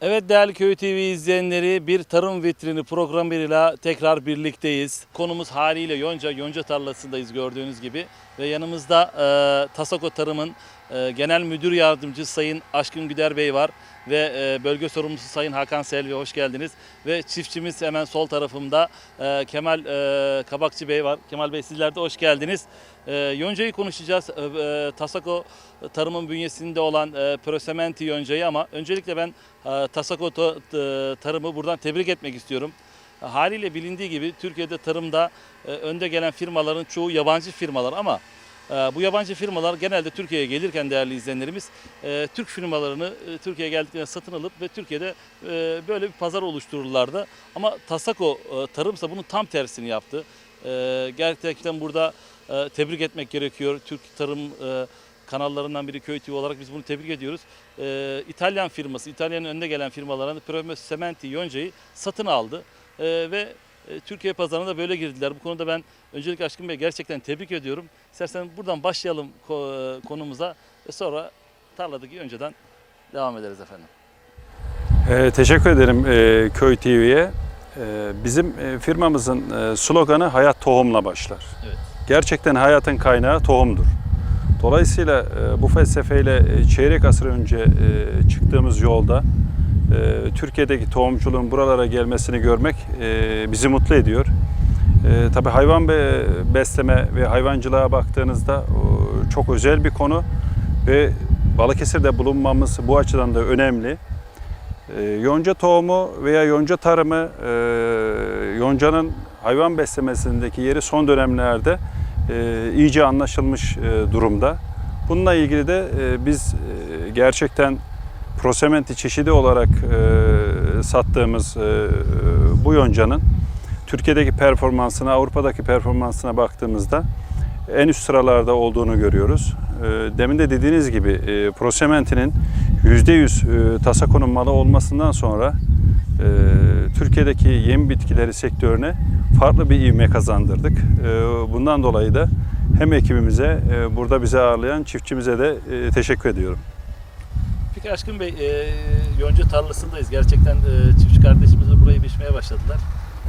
Evet değerli Köy TV izleyenleri bir tarım vitrini programıyla tekrar birlikteyiz. Konumuz haliyle Yonca, Yonca tarlasındayız gördüğünüz gibi. Ve yanımızda e, Tasako Tarım'ın e, Genel Müdür Yardımcısı Sayın Aşkın Güder Bey var. Ve e, bölge sorumlusu Sayın Hakan Selvi hoş geldiniz. Ve çiftçimiz hemen sol tarafımda e, Kemal e, Kabakçı Bey var. Kemal Bey sizler de hoş geldiniz. Yonca'yı konuşacağız. E, Tasako Tarım'ın bünyesinde olan Prosementi Yonca'yı ama öncelikle ben e, Tasako Tarım'ı buradan tebrik etmek istiyorum. Haliyle bilindiği gibi Türkiye'de tarımda önde gelen firmaların çoğu yabancı firmalar ama bu yabancı firmalar genelde Türkiye'ye gelirken değerli izleyenlerimiz e, Türk firmalarını e, Türkiye'ye geldiklerinde satın alıp ve Türkiye'de e, böyle bir pazar oluştururlardı. Ama Tasako Tarımsa bunun tam tersini yaptı. Gerçekten burada tebrik etmek gerekiyor. Türk Tarım kanallarından biri Köy TV olarak biz bunu tebrik ediyoruz. İtalyan firması, İtalya'nın önde gelen firmalarından Promos Cementi Yonca'yı satın aldı. Ve Türkiye pazarına da böyle girdiler. Bu konuda ben öncelikle Aşkın Bey gerçekten tebrik ediyorum. İstersen buradan başlayalım ko- konumuza ve sonra tarladaki önceden devam ederiz efendim. Ee, teşekkür ederim e, Köy TV'ye. Ee, bizim e, firmamızın e, sloganı hayat tohumla başlar. Evet. Gerçekten hayatın kaynağı tohumdur. Dolayısıyla e, bu felsefeyle e, çeyrek asır önce e, çıktığımız yolda e, Türkiye'deki tohumculuğun buralara gelmesini görmek e, bizi mutlu ediyor. E, tabii hayvan be, besleme ve hayvancılığa baktığınızda o, çok özel bir konu ve Balıkesir'de bulunmamız bu açıdan da önemli. E, Yonca tohumu veya yonca tarımı e, yoncanın hayvan beslemesindeki yeri son dönemlerde e, iyice anlaşılmış e, durumda. Bununla ilgili de e, biz e, gerçekten prosementi çeşidi olarak e, sattığımız e, bu yoncanın Türkiye'deki performansına, Avrupa'daki performansına baktığımızda en üst sıralarda olduğunu görüyoruz. E, Demin de dediğiniz gibi e, prosementinin %100 e, TASAKO'nun malı olmasından sonra e, Türkiye'deki yem bitkileri sektörüne farklı bir ivme kazandırdık. E, Bundan dolayı da hem ekibimize, e, burada bizi ağırlayan çiftçimize de e, teşekkür ediyorum. Peki Aşkın Bey, e, yonca tarlasındayız. Gerçekten e, çiftçi kardeşimiz de burayı biçmeye başladılar.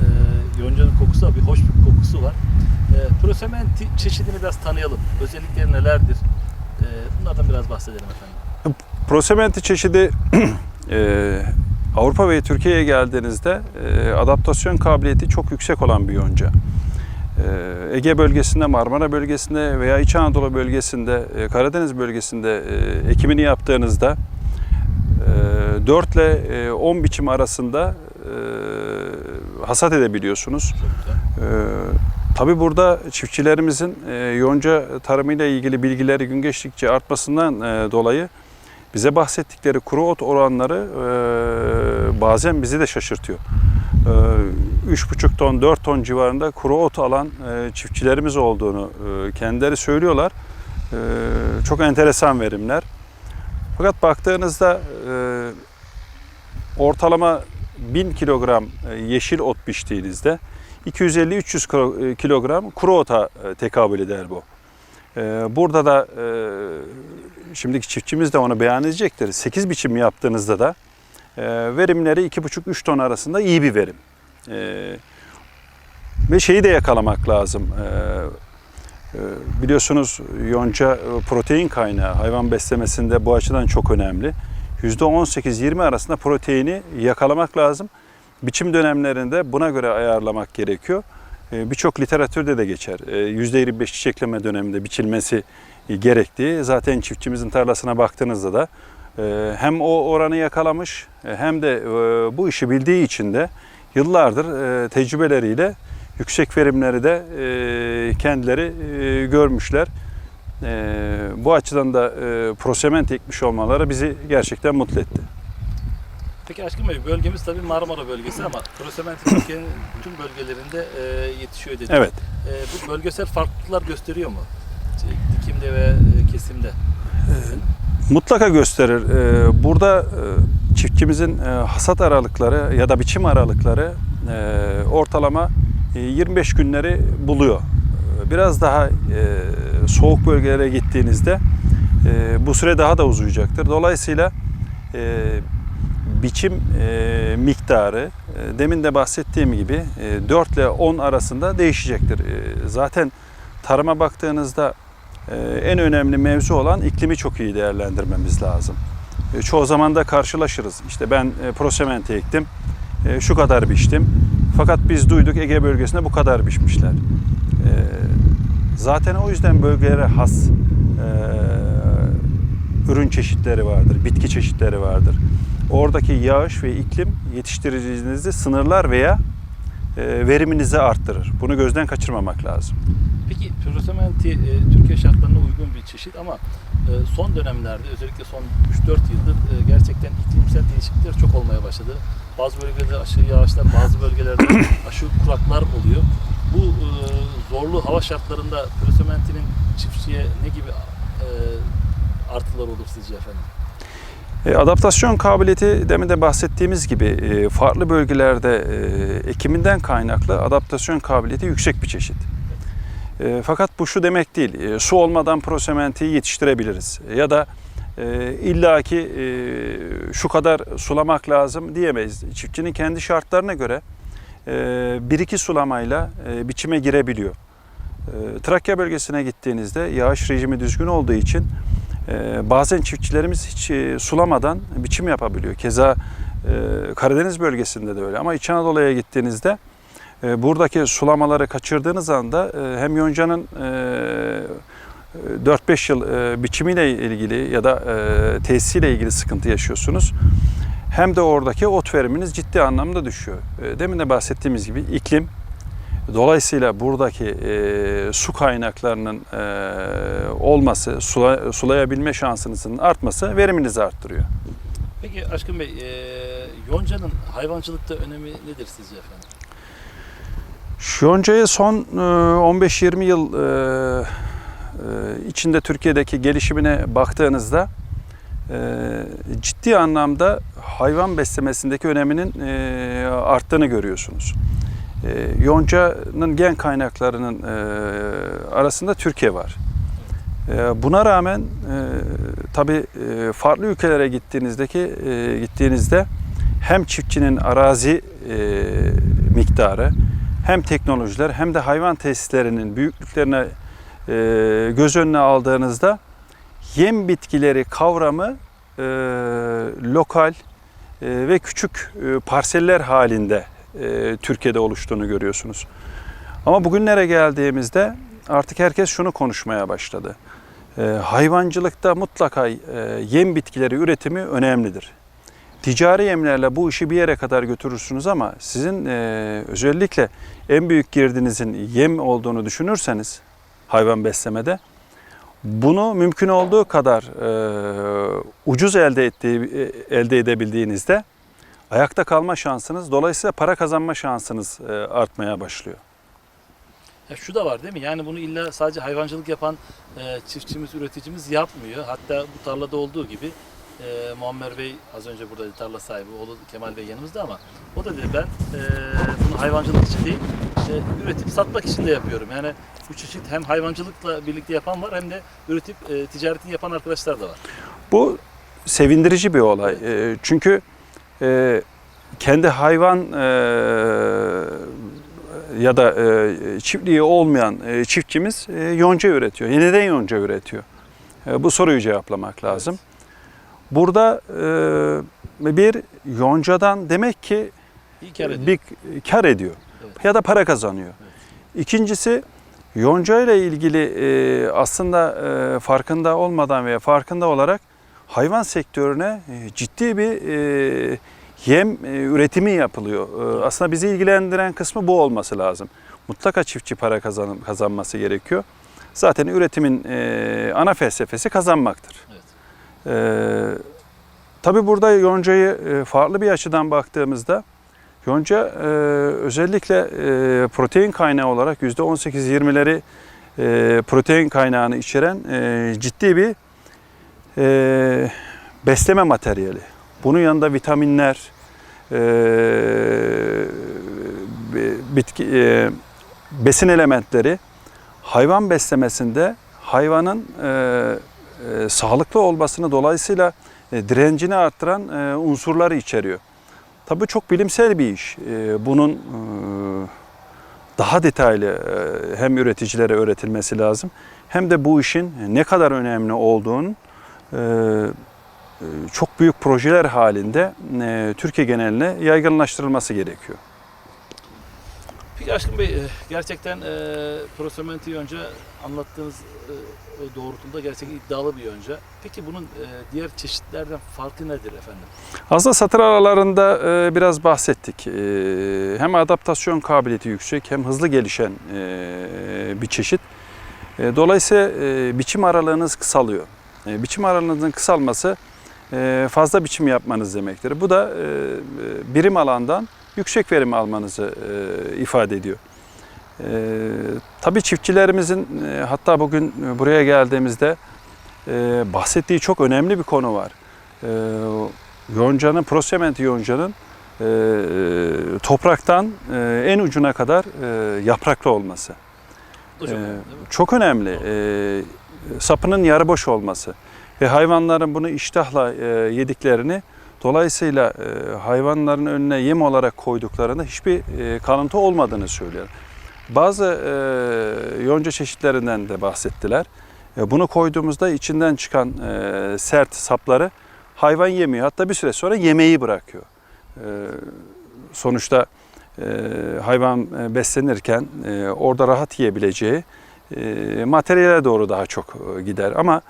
E, yoncanın kokusu var, bir hoş bir kokusu var. E, Prosementi çeşidini biraz tanıyalım. Özellikleri nelerdir? E, bunlardan biraz bahsedelim efendim. Prosementi çeşidi e, Avrupa ve Türkiye'ye geldiğinizde e, adaptasyon kabiliyeti çok yüksek olan bir yonca. E, Ege bölgesinde, Marmara bölgesinde veya İç Anadolu bölgesinde, e, Karadeniz bölgesinde e, ekimini yaptığınızda 4 ile e, 10 biçim arasında e, hasat edebiliyorsunuz. Ee, tabii burada çiftçilerimizin e, yonca tarımıyla ilgili bilgileri gün geçtikçe artmasından e, dolayı bize bahsettikleri kuru ot oranları e, bazen bizi de şaşırtıyor. E, 3,5 ton 4 ton civarında kuru ot alan e, çiftçilerimiz olduğunu e, kendileri söylüyorlar. E, çok enteresan verimler. Fakat baktığınızda e, ortalama 1000 kilogram e, yeşil ot biçtiğinizde 250-300 kilo- e, kilogram kuru ota e, tekabül eder bu. Burada da şimdiki çiftçimiz de onu beyan edecektir. 8 biçim yaptığınızda da verimleri 2,5-3 ton arasında iyi bir verim. Ve şeyi de yakalamak lazım. Biliyorsunuz yonca protein kaynağı hayvan beslemesinde bu açıdan çok önemli. %18-20 arasında proteini yakalamak lazım. Biçim dönemlerinde buna göre ayarlamak gerekiyor. E, Birçok literatürde de geçer. E, %25 çiçekleme döneminde biçilmesi e, gerektiği. Zaten çiftçimizin tarlasına baktığınızda da e, hem o oranı yakalamış e, hem de bu işi bildiği için de yıllardır tecrübeleriyle yüksek verimleri de kendileri görmüşler. E, bu açıdan da e, prosement ekmiş olmaları bizi gerçekten mutlu etti. Peki Aşkın Bey, bölgemiz tabii Marmara bölgesi ama Prosementi Türkiye'nin tüm bölgelerinde e, yetişiyor dedik. Evet. E, bu bölgesel farklılıklar gösteriyor mu? İşte dikimde ve e, kesimde. Mutlaka gösterir. Ee, Burada e, çiftçimizin e, hasat aralıkları ya da biçim aralıkları e, ortalama e, 25 günleri buluyor. Biraz daha e, soğuk bölgelere gittiğinizde e, bu süre daha da uzayacaktır. Dolayısıyla e, biçim e, miktarı e, demin de bahsettiğim gibi e, 4 ile 10 arasında değişecektir. E, zaten tarıma baktığınızda e, en önemli mevzu olan iklimi çok iyi değerlendirmemiz lazım. E, çoğu zaman da karşılaşırız. İşte ben e, prosementi ektim, e, şu kadar biçtim. Fakat biz duyduk Ege bölgesinde bu kadar biçmişler. E, zaten o yüzden bölgelere has e, ürün çeşitleri vardır, bitki çeşitleri vardır. Oradaki yağış ve iklim yetiştiricinizi sınırlar veya e, veriminizi arttırır. Bunu gözden kaçırmamak lazım. Peki prosementi e, Türkiye şartlarına uygun bir çeşit ama e, son dönemlerde özellikle son 3-4 yıldır e, gerçekten iklimsel değişiklikler çok olmaya başladı. Bazı bölgelerde aşırı yağışlar, bazı bölgelerde aşırı kuraklar oluyor. Bu e, zorlu hava şartlarında prosementinin çiftçiye ne gibi e, artılar olur sizce efendim? E, Adaptasyon kabiliyeti demin de bahsettiğimiz gibi e, farklı bölgelerde e, ekiminden kaynaklı adaptasyon kabiliyeti yüksek bir çeşit. Fakat bu şu demek değil, su olmadan prosementiyi yetiştirebiliriz ya da illaki şu kadar sulamak lazım diyemeyiz. Çiftçinin kendi şartlarına göre bir iki sulamayla e, biçime girebiliyor. E, Trakya bölgesine gittiğinizde yağış rejimi düzgün olduğu için bazen çiftçilerimiz hiç e, sulamadan biçim yapabiliyor. Keza e, Karadeniz bölgesinde de öyle. Ama İç Anadolu'ya gittiğinizde e, buradaki sulamaları kaçırdığınız anda e, hem yoncanın e, 4-5 yıl e, biçimiyle ilgili ya da e, tesisiyle ilgili sıkıntı yaşıyorsunuz. Hem de oradaki ot veriminiz ciddi anlamda düşüyor. E, Demin de bahsettiğimiz gibi iklim Dolayısıyla buradaki e, su kaynaklarının e, olması, sula, sulayabilme şansınızın artması veriminizi arttırıyor. Peki Aşkın Bey, e, yoncanın hayvancılıkta önemi nedir sizce efendim? Şu yoncayı son e, 15-20 yıl e, e, içinde Türkiye'deki gelişimine baktığınızda ciddi anlamda hayvan beslemesindeki öneminin e, arttığını görüyorsunuz. E, Yonca'nın gen kaynaklarının e, arasında Türkiye var. E, Buna rağmen e, tabii e, farklı ülkelere gittiğinizdeki gittiğinizde hem çiftçinin arazi miktarı hem teknolojiler hem de hayvan tesislerinin büyüklüklerine göz önüne aldığınızda yem bitkileri kavramı e, lokal e, ve küçük e, parseller halinde e, Türkiye'de oluştuğunu görüyorsunuz. Ama bugünlere geldiğimizde artık herkes şunu konuşmaya başladı. E, hayvancılıkta mutlaka e, yem bitkileri üretimi önemlidir. Ticari yemlerle bu işi bir yere kadar götürürsünüz ama sizin e, özellikle en büyük girdinizin yem olduğunu düşünürseniz hayvan beslemede bunu mümkün olduğu kadar e, ucuz elde ettiği, e, elde edebildiğinizde ayakta kalma şansınız, dolayısıyla para kazanma şansınız e, artmaya başlıyor. Ya şu da var değil mi? Yani bunu illa sadece hayvancılık yapan e, çiftçimiz, üreticimiz yapmıyor. Hatta bu tarlada olduğu gibi e, Muammer Bey az önce burada tarla sahibi, oğlu Kemal Bey yanımızda ama o da dedi ben e, bunu hayvancılık için değil, e, üretip satmak için de yapıyorum. Yani bu çeşit hem hayvancılıkla birlikte yapan var hem de üretip e, ticaretini yapan arkadaşlar da var. Bu sevindirici bir olay. E, çünkü e, kendi hayvan e, ya da e, çiftliği olmayan e, çiftçimiz e, yonca üretiyor. Neden yonca üretiyor? E, bu soruyu cevaplamak lazım. Burada e, bir yoncadan demek ki kar ediyor. bir kar ediyor Evet. ya da para kazanıyor. İkincisi yonca ile ilgili e, aslında e, farkında olmadan veya farkında olarak hayvan sektörüne e, ciddi bir e, yem e, üretimi yapılıyor. E, aslında bizi ilgilendiren kısmı bu olması lazım. Mutlaka çiftçi para kazan, kazanması gerekiyor. Zaten üretimin e, ana felsefesi kazanmaktır. Evet. Ee, tabii burada yoncayı e, farklı bir açıdan baktığımızda yonca e, özellikle e, protein kaynağı olarak %18-20'leri e, protein kaynağını içeren e, ciddi bir e, besleme materyali. Bunun yanında vitaminler, e, bitki, e, besin elementleri hayvan beslemesinde hayvanın e, e, sağlıklı olmasını dolayısıyla e, direncini arttıran e, unsurları içeriyor. Tabii çok bilimsel bir iş. E, bunun e, daha detaylı e, hem üreticilere öğretilmesi lazım hem de bu işin ne kadar önemli olduğunu e, çok büyük projeler halinde Türkiye geneline yaygınlaştırılması gerekiyor. Peki Aşkın Bey gerçekten e, Prosementi yonca anlattığınız e, doğrultuda gerçekten iddialı bir yonca. Peki bunun e, diğer çeşitlerden farkı nedir efendim? Aslında satır aralarında e, biraz bahsettik. E, hem adaptasyon kabiliyeti yüksek hem hızlı gelişen e, bir çeşit. E, dolayısıyla e, biçim aralığınız kısalıyor. E, biçim aralığınızın kısalması e, fazla biçim yapmanız demektir. Bu da e, e, birim alandan yüksek verim almanızı e, ifade ediyor. E, tabii çiftçilerimizin e, hatta bugün buraya geldiğimizde e, bahsettiği çok önemli bir konu var. E, yoncanın, prosementi yoncanın e, topraktan e, en ucuna kadar e, yapraklı olması. Çok Ee, önemli? Çok önemli. Ee, sapının yarı boş olması ve hayvanların bunu iştahla e, yediklerini dolayısıyla e, hayvanların önüne yem olarak koyduklarında hiçbir e, kalıntı olmadığını söylüyor. Bazı e, yonca çeşitlerinden de bahsettiler. E, bunu koyduğumuzda içinden çıkan e, sert sapları hayvan yemiyor. Hatta bir süre sonra yemeği bırakıyor. E, sonuçta e, hayvan e, beslenirken e, orada rahat yiyebileceği e, materyale doğru daha çok e, gider. Ama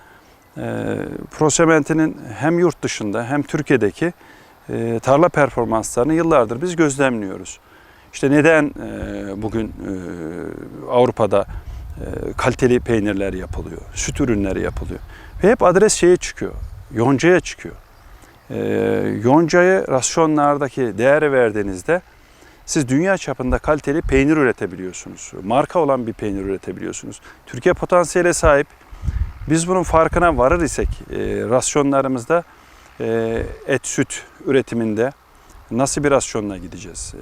e, Prosemente'nin hem yurt dışında hem Türkiye'deki e, tarla performanslarını yıllardır biz gözlemliyoruz. İşte neden e, bugün e, Avrupa'da e, kaliteli peynirler yapılıyor, süt ürünleri yapılıyor. Ve hep adres şeye çıkıyor, yoncaya çıkıyor. Yoncayı rasyonlardaki değeri verdiğinizde siz dünya çapında kaliteli peynir üretebiliyorsunuz. Marka olan bir peynir üretebiliyorsunuz. Türkiye potansiyele sahip. Biz bunun farkına varır isek rasyonlarımızda et süt üretiminde nasıl bir rasyonla gideceğiz?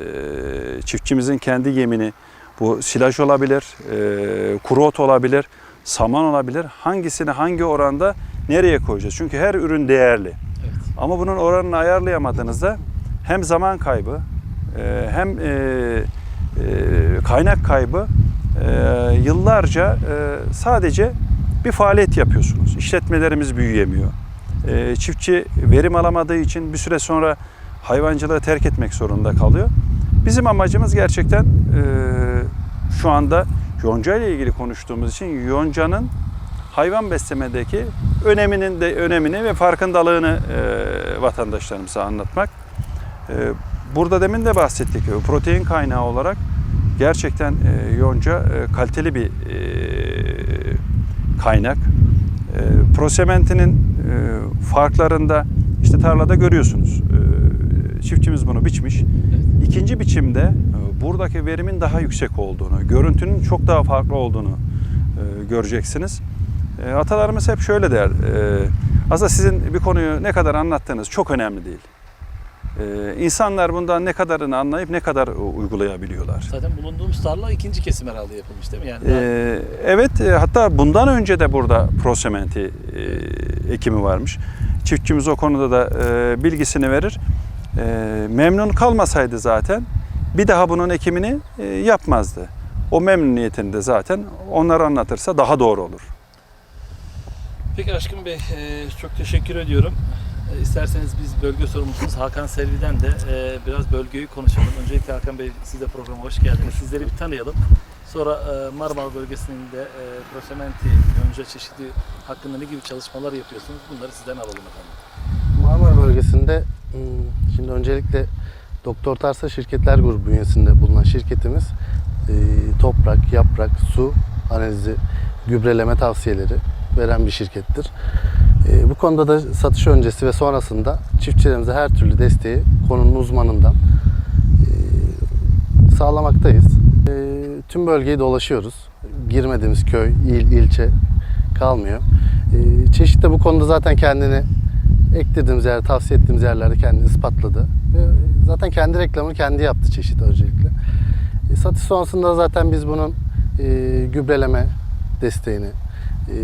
E, çiftçimizin kendi yemini bu silaj olabilir, e, kuru ot olabilir, saman olabilir. Hangisini hangi oranda nereye koyacağız? Çünkü her ürün değerli. Evet. Ama bunun oranını ayarlayamadığınızda hem zaman kaybı e, hem e, e, kaynak kaybı e, yıllarca e, sadece bir faaliyet yapıyorsunuz. İşletmelerimiz büyüyemiyor. E, Çiftçi verim alamadığı için bir süre sonra hayvancılığı terk etmek zorunda kalıyor. Bizim amacımız gerçekten e, şu anda yonca ile ilgili konuştuğumuz için yoncanın hayvan beslemedeki öneminin de önemini ve farkındalığını e, vatandaşlarımıza anlatmak. E, burada demin de bahsettik. Protein kaynağı olarak gerçekten e, yonca e, kaliteli bir e, kaynak. E, prosementinin e, farklarında işte tarlada görüyorsunuz. Çiftçimiz bunu biçmiş. İkinci biçimde e, buradaki verimin daha yüksek olduğunu, görüntünün çok daha farklı olduğunu e, göreceksiniz. E, atalarımız hep şöyle der. Aslında sizin bir konuyu ne kadar anlattığınız çok önemli değil. E, insanlar bundan ne kadarını anlayıp ne kadar uygulayabiliyorlar. Zaten bulunduğumuz tarla ikinci kesim herhalde yapılmış değil mi? Yani Ee, evet e, hatta bundan önce de burada prosementi e, ekimi varmış. Çiftçimiz o konuda da e, bilgisini verir. E, memnun kalmasaydı zaten bir daha bunun ekimini e, yapmazdı. O memnuniyetini de zaten onlar anlatırsa daha doğru olur. Peki Aşkın Bey e, çok teşekkür ediyorum. E, İsterseniz biz bölge sorumlusumuz Hakan Selvi'den de biraz bölgeyi konuşalım. Öncelikle Hakan Bey siz de programa hoş geldiniz. Sizleri bir tanıyalım. Sonra Marmara bölgesinin de prosementi yonca çeşidi hakkında ne gibi çalışmalar yapıyorsunuz? Bunları sizden alalım efendim. Bölgesinde hmm, şimdi öncelikle Doktor Tarsa Şirketler Grubu bünyesinde bulunan şirketimiz e, toprak, yaprak, su analizi, gübreleme tavsiyeleri veren bir şirkettir. E, Bu konuda da satış öncesi ve sonrasında çiftçilerimize her türlü desteği konunun uzmanından e, sağlamaktayız. Tüm bölgeyi dolaşıyoruz. Girmediğimiz köy, il, ilçe kalmıyor. Çeşit de bu konuda zaten kendini eklediğimiz yer, tavsiye ettiğimiz yerlerde kendini ispatladı. Zaten kendi reklamını kendi yaptı çeşit öncelikle. E, satış sonrasında da zaten biz bunun e, gübreleme desteğini, e,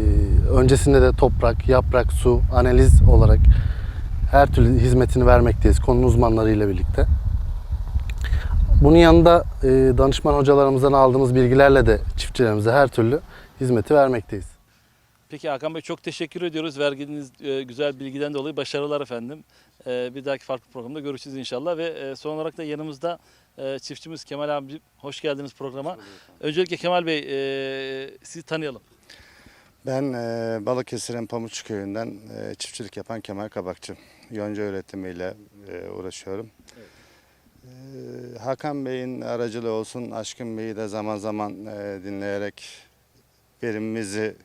öncesinde de toprak, yaprak, su, analiz olarak her türlü hizmetini vermekteyiz konunun uzmanlarıyla birlikte. Bunun yanında e, danışman hocalarımızdan aldığımız bilgilerle de çiftçilerimize her türlü hizmeti vermekteyiz. Peki Hakan Bey çok teşekkür ediyoruz. Verdiğiniz e, güzel bilgiden dolayı başarılar efendim. E, bir dahaki farklı programda görüşürüz inşallah ve e, son olarak da yanımızda e, çiftçimiz Kemal abi hoş geldiniz programa. Öncelikle Kemal Bey e, sizi tanıyalım. Ben e, Balıkesir'in Pamuççu köyünden e, çiftçilik yapan Kemal Kabakçı. Yonca üretimiyle e, uğraşıyorum. E, Hakan Bey'in aracılığı olsun, Aşkın Bey'i de zaman zaman e, dinleyerek verimimizi,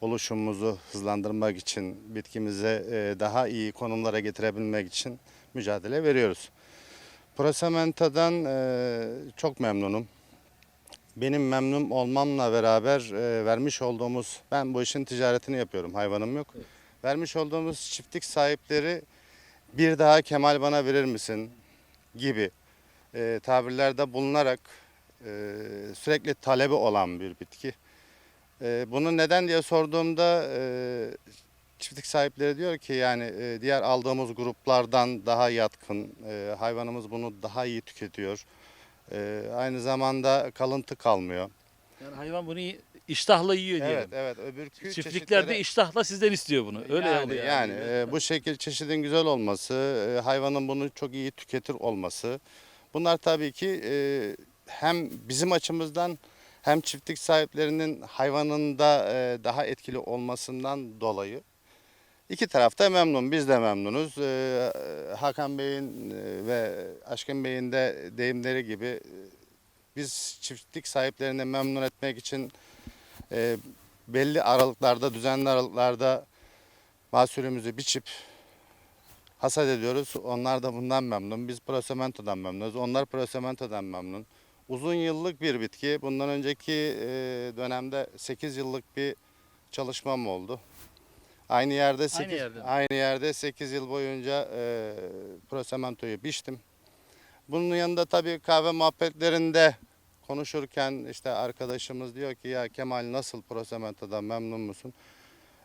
oluşumumuzu hızlandırmak için, bitkimize daha iyi konumlara getirebilmek için mücadele veriyoruz. Prosementa'dan e, çok memnunum benim memnun olmamla beraber e, vermiş olduğumuz, ben bu işin ticaretini yapıyorum, hayvanım yok. Vermiş olduğumuz çiftlik sahipleri bir daha Kemal bana verir misin gibi e, tabirlerde bulunarak sürekli talebi olan bir bitki. E, bunu neden diye sorduğumda e, çiftlik sahipleri diyor ki yani e, diğer aldığımız gruplardan daha yatkın, e, hayvanımız bunu daha iyi tüketiyor. E, aynı zamanda kalıntı kalmıyor. Yani hayvan bunu iştahla yiyor diyelim. Evet evet öbürkü Çiftliklerde çeşitlere- iştahla sizden istiyor bunu. Öyle yani, oluyor yani e, bu şekil çeşidin güzel olması, e, hayvanın bunu çok iyi tüketir olması. Bunlar tabii ki e, hem bizim açımızdan hem çiftlik sahiplerinin hayvanında e, daha etkili olmasından dolayı iki tarafta memnun. Biz de memnunuz. E, Hakan Bey'in e, ve Aşkın Bey'in de deyimleri gibi e, biz çiftlik sahiplerini memnun etmek için e, belli aralıklarda, düzenli aralıklarda mahsulümüzü biçip hasat ediyoruz. Onlar da bundan memnun. Biz Prosemento'dan memnunuz. Onlar Prosemento'dan memnun. Uzun yıllık bir bitki. Bundan önceki e, dönemde 8 yıllık bir çalışmam oldu. Aynı yerde 8, yerde mi? aynı yerde 8 yıl boyunca e, Prosemento'yu biçtim. Bunun yanında tabii kahve muhabbetlerinde konuşurken işte arkadaşımız diyor ki ya Kemal nasıl Prosemento'dan memnun musun?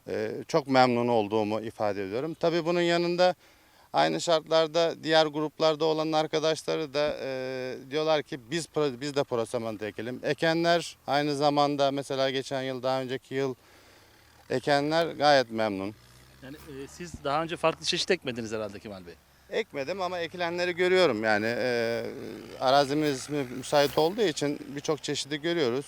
Ee, çok memnun olduğumu ifade ediyorum. Tabii bunun yanında aynı şartlarda diğer gruplarda olan arkadaşları da e, diyorlar ki biz biz de Prosemento ekelim. Ekenler aynı zamanda mesela geçen yıl daha önceki yıl ekenler gayet memnun. Yani e, siz daha önce farklı çeşit ekmediniz herhalde Kemal Bey. Ekmedim ama ekilenleri görüyorum yani e, arazimiz mü- müsait olduğu için birçok çeşidi görüyoruz.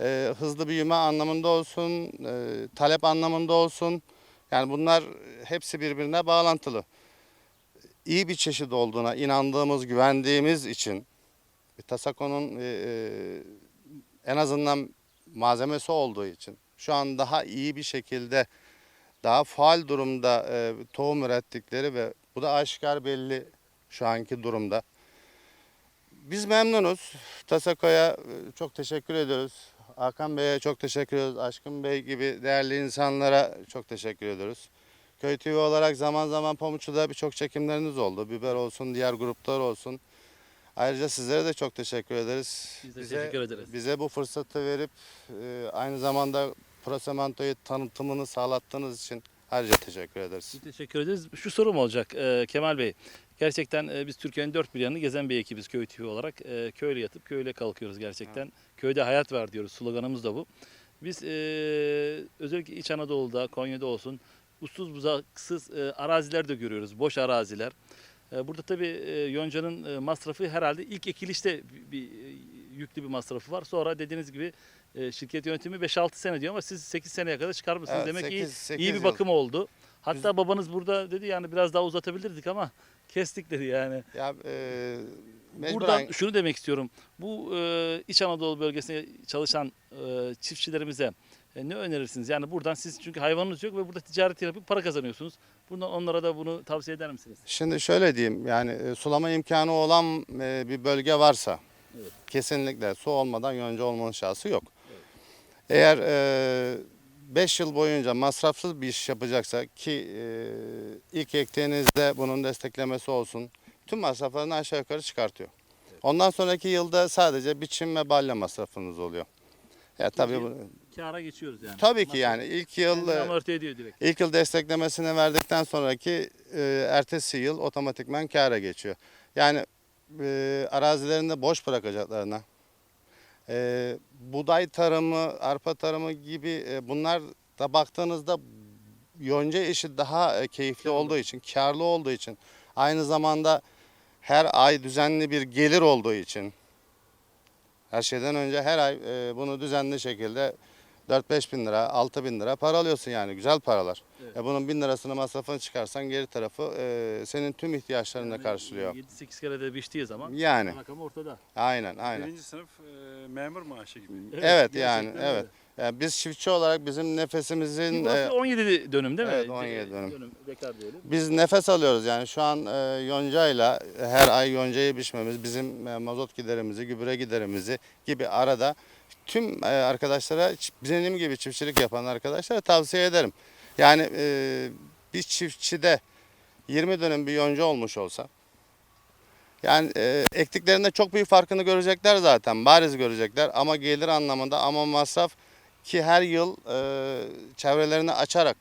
E, hızlı büyüme anlamında olsun, e, talep anlamında olsun yani bunlar hepsi birbirine bağlantılı. İyi bir çeşit olduğuna inandığımız, güvendiğimiz için e, Tasako'nun e, e, en azından malzemesi olduğu için şu an daha iyi bir şekilde daha faal durumda e, tohum ürettikleri ve bu da aşikar belli şu anki durumda. Biz memnunuz. Tasako'ya e, çok teşekkür ediyoruz. Hakan Bey'e çok teşekkür ediyoruz. Aşkın Bey gibi değerli insanlara çok teşekkür ediyoruz. Köy TV olarak zaman zaman Pamuçlu'da birçok çekimleriniz oldu. Biber olsun, diğer gruplar olsun. Ayrıca sizlere de çok teşekkür ederiz. Biz de teşekkür ederiz. Bize bu fırsatı verip e, aynı zamanda Prosemento'yu tanıtımını sağlattığınız için ayrıca teşekkür ederiz. Biz teşekkür ederiz. Şu sorum olacak e, Kemal Bey. Gerçekten e, biz Türkiye'nin dört bir yanını gezen bir ekibiz Köy TV olarak. E, köyle yatıp köyle kalkıyoruz gerçekten. Köyde hayat var diyoruz. Sloganımız da bu. Biz e, özellikle İç Anadolu'da, Konya'da olsun uçsuz bucaksız e, araziler de görüyoruz. Boş araziler. E, burada tabii e, yoncanın e, masrafı herhalde ilk ekilişte bir, bir, e, yüklü bir masrafı var. Sonra dediğiniz gibi e, şirket yönetimi 5-6 sene diyor ama siz 8 seneye kadar çıkarmışsınız. Evet, Demek ki iyi, sekiz- sekiz iyi bir yıl. bakım oldu. Hatta babanız burada dedi yani biraz daha uzatabilirdik ama kestik dedi yani. Ya e, mecburen Buradan şunu demek istiyorum. Bu e, İç Anadolu bölgesinde çalışan e, çiftçilerimize e, ne önerirsiniz? Yani buradan siz çünkü hayvanınız yok ve burada ticaret yapıp para kazanıyorsunuz. Buradan onlara da bunu tavsiye eder misiniz? şimdi şöyle diyeyim yani e, sulama imkanı olan e, bir bölge varsa Evet. kesinlikle su olmadan yonca olmanın şansı yok. Eğer 5 yıl boyunca masrafsız bir iş yapacaksa ki e, ilk ektiğinizde bunun desteklemesi olsun tüm masraflarını aşağı yukarı çıkartıyor. Ondan sonraki yılda sadece biçim ve balya masrafınız oluyor. Ya tabii bu, kâra geçiyoruz yani. Tabii ki yani ilk yıl Kendini e, amorti ediyor direkt. ilk yıl desteklemesini verdikten sonraki e, ertesi yıl otomatikman kâra geçiyor. Yani e, arazilerinde boş bırakacaklarına e, buğday tarımı, arpa tarımı gibi e, bunlar da baktığınızda yonca işi daha e, keyifli olduğu için, karlı olduğu için, aynı zamanda her ay düzenli bir gelir olduğu için, her şeyden önce her ay e, bunu düzenli şekilde 4-5 bin lira, 6 bin lira para alıyorsun yani güzel paralar. Evet. E bunun bin lirasını masrafını çıkarsan geri tarafı e, senin tüm ihtiyaçlarını da karşılıyor. 7-8 kere de biçtiği zaman Yani rakam ortada. aynen aynen. Birinci sınıf e, memur maaşı gibi. Evet gerçekten yani öyle. evet. Yani biz çiftçi olarak bizim nefesimizin e, 17 dönüm değil mi? Evet, 17 dönüm. dekar diyelim. biz nefes alıyoruz yani şu an e, yoncayla her ay yoncayı biçmemiz bizim e, mazot giderimizi, gübre giderimizi gibi arada tüm e, arkadaşlara benim gibi çiftçilik yapan arkadaşlara tavsiye ederim. Yani e, bir çiftçide 20 dönüm bir yonca olmuş olsa yani e, ektiklerinde çok büyük farkını görecekler zaten. Bariz görecekler ama gelir anlamında ama masraf ki her yıl e, çevrelerini açarak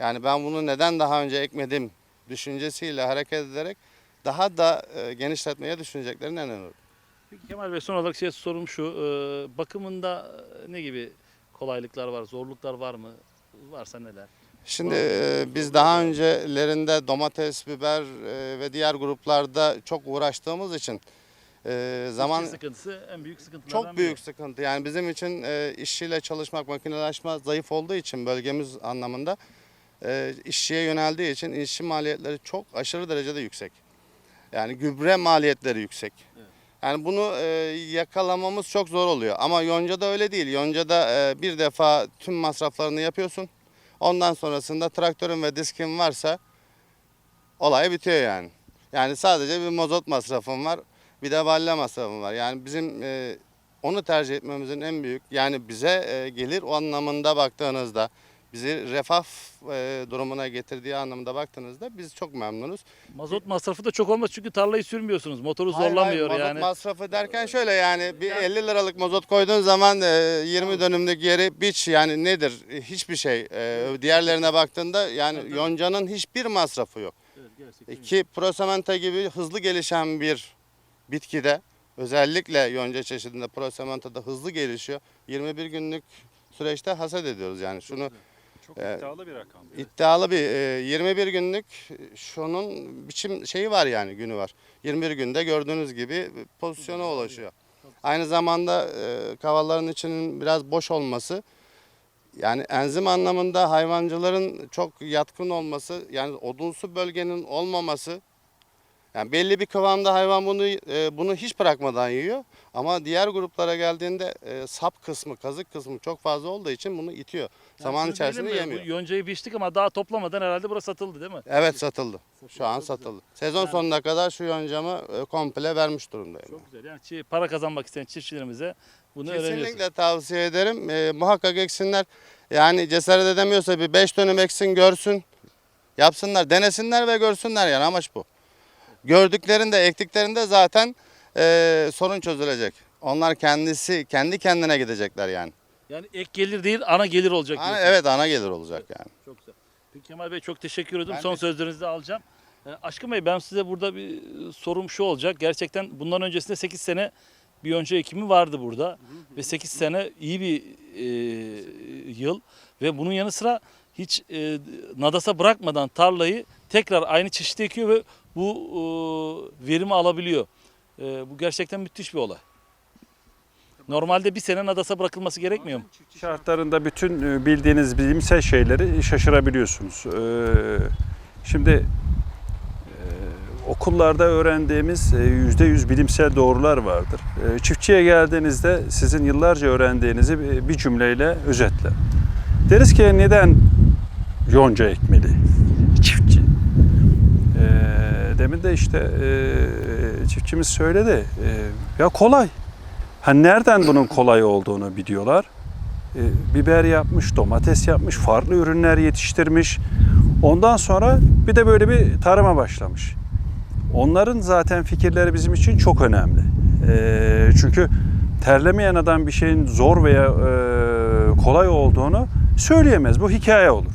yani ben bunu neden daha önce ekmedim düşüncesiyle hareket ederek daha da e, genişletmeye düşüneceklerine inanıyorum. Peki Kemal Bey son olarak şey sorum şu. e, bakımında e, ne gibi kolaylıklar var, zorluklar var mı? Varsa neler? Şimdi e, biz daha öncelerinde domates, biber e, ve diğer gruplarda çok uğraştığımız için e, zaman İşçi sıkıntısı en büyük sıkıntılardan çok büyük sıkıntı. Yani bizim için e, işçiyle çalışmak, makinelaşma zayıf olduğu için bölgemiz anlamında e, işçiye yöneldiği için işçi maliyetleri çok aşırı derecede yüksek. Yani gübre maliyetleri yüksek. Yani bunu e, yakalamamız çok zor oluyor. Ama Yonca'da öyle değil. Yonca'da e, bir defa tüm masraflarını yapıyorsun. Ondan sonrasında traktörün ve diskin varsa olay bitiyor yani. Yani sadece bir mazot masrafın var. Bir de balle masrafın var. Yani bizim e, onu tercih etmemizin en büyük yani bize e, gelir o anlamında baktığınızda bizi refah e, durumuna getirdiği anlamda baktığınızda biz çok memnunuz. Mazot masrafı da çok olmaz çünkü tarlayı sürmüyorsunuz. Motoru Hayır, zorlamıyor hayır, mazot yani. masrafı derken şöyle yani bir 50 liralık mazot koyduğun zaman e, 20 dönümlük yeri biç yani nedir? E, Hiçbir şey. E, Diğerlerine baktığında yani yoncanın hiçbir masrafı yok. Evet, öyle. Ki prosementa gibi hızlı gelişen bir bitkide özellikle yonca çeşidinde prosementa da hızlı gelişiyor. 21 günlük süreçte hasat ediyoruz yani şunu Çok Evet. iddialı bir rakam. iddialı bir e, 21 günlük şunun biçim şeyi var yani günü var. 21 günde gördüğünüz gibi pozisyona ulaşıyor. Aynı zamanda e, kavalların içinin biraz boş olması yani enzim anlamında hayvancıların çok yatkın olması yani odunsu bölgenin olmaması yani belli bir kıvamda hayvan bunu e, bunu hiç bırakmadan yiyor ama diğer gruplara geldiğinde e, sap kısmı, kazık kısmı çok fazla olduğu için bunu itiyor. Yani Zaman içerisinde yemiyor. Bu yoncayı biçtik ama daha toplamadan herhalde burası satıldı değil mi? Evet satıldı. Şu an satıldı. Sezon Yani- sonuna kadar şu yoncamı e, komple vermiş durumdayım. Çok güzel. Yani para kazanmak isteyen çiftçilerimize bunu. Kesinlikle tavsiye ederim. E, muhakkak eksinler. Yani cesaret edemiyorsa bir 5 dönüm eksin görsün. Yapsınlar, denesinler ve görsünler yani amaç bu. Gördüklerinde, ektiklerinde zaten e, sorun çözülecek. Onlar kendisi, kendi kendine gidecekler yani. Yani ek gelir değil ana gelir olacak. Ana- evet ana gelir olacak yani. Çok güzel. Peki Kemal Bey çok teşekkür ederim. Ben Son de- sözlerinizi de alacağım. Ee, Aşkın Bey ben size burada bir sorum şu olacak. Gerçekten bundan öncesinde 8 sene bir yonca ekimi vardı burada. Ve 8 sene iyi bir e, yıl. Ve bunun yanı sıra hiç e, nadasa bırakmadan tarlayı tekrar aynı çeşitte ekiyor ve bu e, verimi alabiliyor. E, bu gerçekten müthiş bir olay. Normalde bir sene nadasa bırakılması gerekmiyor mu? Şartlarında bütün e, bildiğiniz bilimsel şeyleri şaşırabiliyorsunuz. Ee, Şimdi e, okullarda öğrendiğimiz e, %100 bilimsel doğrular vardır. E, Çiftçiye geldiğinizde sizin yıllarca öğrendiğinizi bir- cümleyle özetle. Deriz ki neden yonca ekmeli çiftçi? Ee, Demin de işte e, çiftçimiz söyledi. E, Ya kolay. Ha nereden bunun kolay olduğunu biliyorlar. E, biber yapmış, domates yapmış, farklı ürünler yetiştirmiş. Ondan sonra bir de böyle bir tarıma başlamış. Onların zaten fikirleri bizim için çok önemli. E, çünkü terlemeyen adam bir şeyin zor veya e, kolay olduğunu söyleyemez. Bu hikaye olur.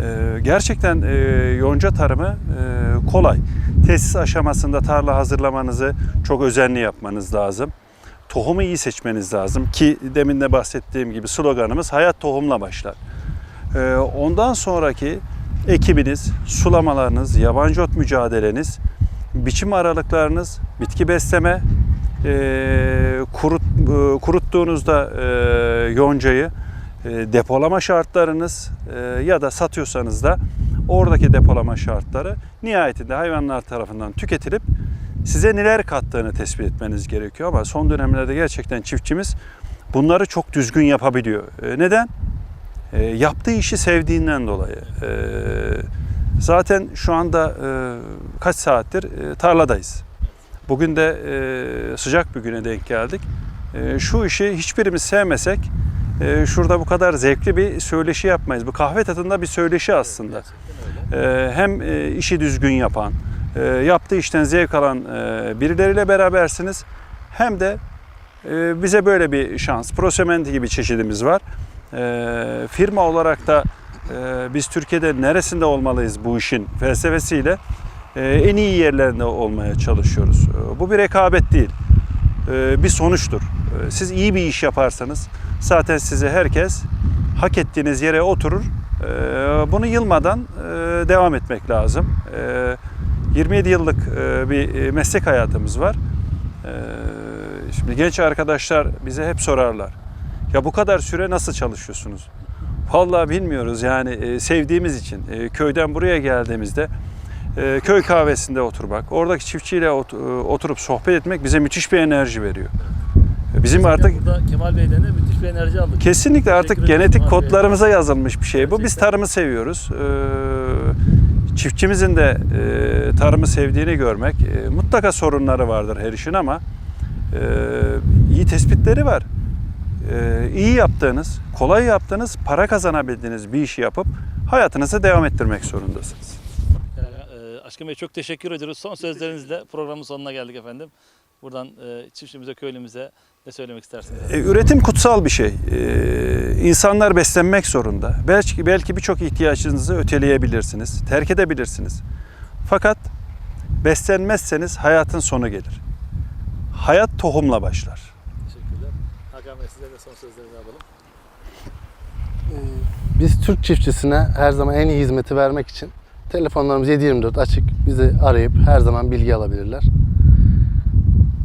E, gerçekten e, yonca tarımı e, kolay. Tesis aşamasında tarla hazırlamanızı çok özenli yapmanız lazım. Tohumu iyi seçmeniz lazım ki demin de bahsettiğim gibi sloganımız hayat tohumla başlar. E, ondan sonraki ekibiniz, sulamalarınız, yabancı ot mücadeleniz, biçim aralıklarınız, bitki besleme, e, kurut, kuruttuğunuzda e, yoncayı depolama şartlarınız ya da satıyorsanız da oradaki depolama şartları nihayetinde hayvanlar tarafından tüketilip size neler kattığını tespit etmeniz gerekiyor ama son dönemlerde gerçekten çiftçimiz bunları çok düzgün yapabiliyor. E, neden? E, yaptığı işi sevdiğinden dolayı. E, zaten şu anda e, kaç saattir e, tarladayız. Bugün de e, sıcak bir güne denk geldik. Şu işi hiçbirimiz sevmesek e, şurada bu kadar zevkli bir söyleşi yapmayız. Bu kahve tadında bir söyleşi aslında. E, hem e, işi düzgün yapan, e, yaptığı işten zevk alan e, birileriyle berabersiniz. Hem de e, bize böyle bir şans. Prosementi gibi çeşidimiz var. E, firma olarak da e, biz Türkiye'de neresinde olmalıyız bu işin felsefesiyle e, en iyi yerlerinde olmaya çalışıyoruz. E, Bu bir rekabet değil, e, bir sonuçtur. E, Siz iyi bir iş yaparsanız zaten size herkes hak ettiğiniz yere oturur. E, Bunu yılmadan e, devam etmek lazım. E, 27 yıllık e, bir meslek hayatımız var. E, Şimdi genç arkadaşlar bize hep sorarlar. Ya bu kadar süre nasıl çalışıyorsunuz? Vallahi bilmiyoruz yani e, sevdiğimiz için. E, Köyden buraya geldiğimizde e, köy kahvesinde oturmak, oradaki çiftçiyle ot- e, oturup sohbet etmek bize müthiş bir enerji veriyor. Bizim artık Burada Kemal Bey'den de müthiş bir enerji aldık. kesinlikle artık Teşekkür ederim genetik Bey. kodlarımıza yazılmış bir şey bu. Biz tarımı seviyoruz. E, Çiftçimizin de e, tarımı sevdiğini görmek, e, mutlaka sorunları vardır her işin ama e, iyi tespitleri var. E, iyi yaptığınız, kolay yaptığınız, para kazanabildiğiniz bir işi yapıp hayatınızı devam ettirmek zorundasınız. Yani, e, Aşkın Bey çok teşekkür ediyoruz. Son sözlerinizle programın sonuna geldik efendim. Buradan e, çiftçimize, köylümüze ne söylemek istersiniz? E, Üretim kutsal bir şey. E, insanlar beslenmek zorunda. Belki belki birçok ihtiyacınızı öteleyebilirsiniz, terk edebilirsiniz. Fakat beslenmezseniz hayatın sonu gelir. Hayat tohumla başlar. Teşekkürler. Hakan Bey size de son sözlerinizi alalım. Biz Türk çiftçisine her zaman en iyi hizmeti vermek için telefonlarımız 7/24 açık. Bizi arayıp her zaman bilgi alabilirler.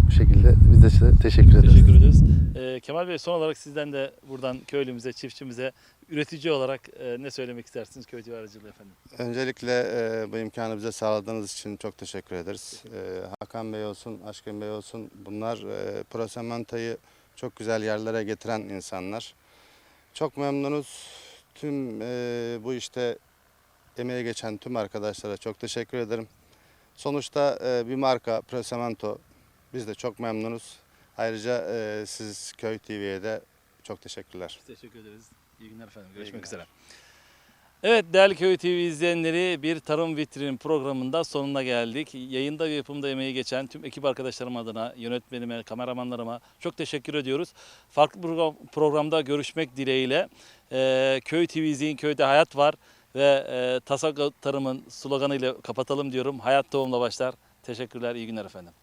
Bu şekilde biz de size teşekkür ederiz. Teşekkür ederiz. E, Kemal Bey son olarak sizden de buradan köylümüze, çiftçimize, üretici olarak e, ne söylemek istersiniz köy aracılığı efendim? Öncelikle e, bu imkanı bize sağladığınız için çok teşekkür ederiz. E, Hakan Bey olsun, Aşkın Bey olsun bunlar e, Prosementa'yı çok güzel yerlere getiren insanlar. Çok memnunuz. Tüm e, bu işte emeği geçen tüm arkadaşlara çok teşekkür ederim. Sonuçta e, bir marka Prosemento. Biz de çok memnunuz. Ayrıca e, siz Köy TV'ye de çok teşekkürler. Teşekkür ederiz. İyi günler efendim. Görüşmek üzere. Evet değerli Köy TV izleyenleri bir tarım vitrin programında sonuna geldik. Yayında ve yapımda emeği geçen tüm ekip arkadaşlarım adına, yönetmenime, kameramanlarıma çok teşekkür ediyoruz. Farklı program- programda görüşmek dileğiyle e, Köy TV izleyin, köyde hayat var ve e, Tasaka Tarım'ın sloganıyla kapatalım diyorum. Hayat tohumla başlar. Teşekkürler, iyi günler efendim.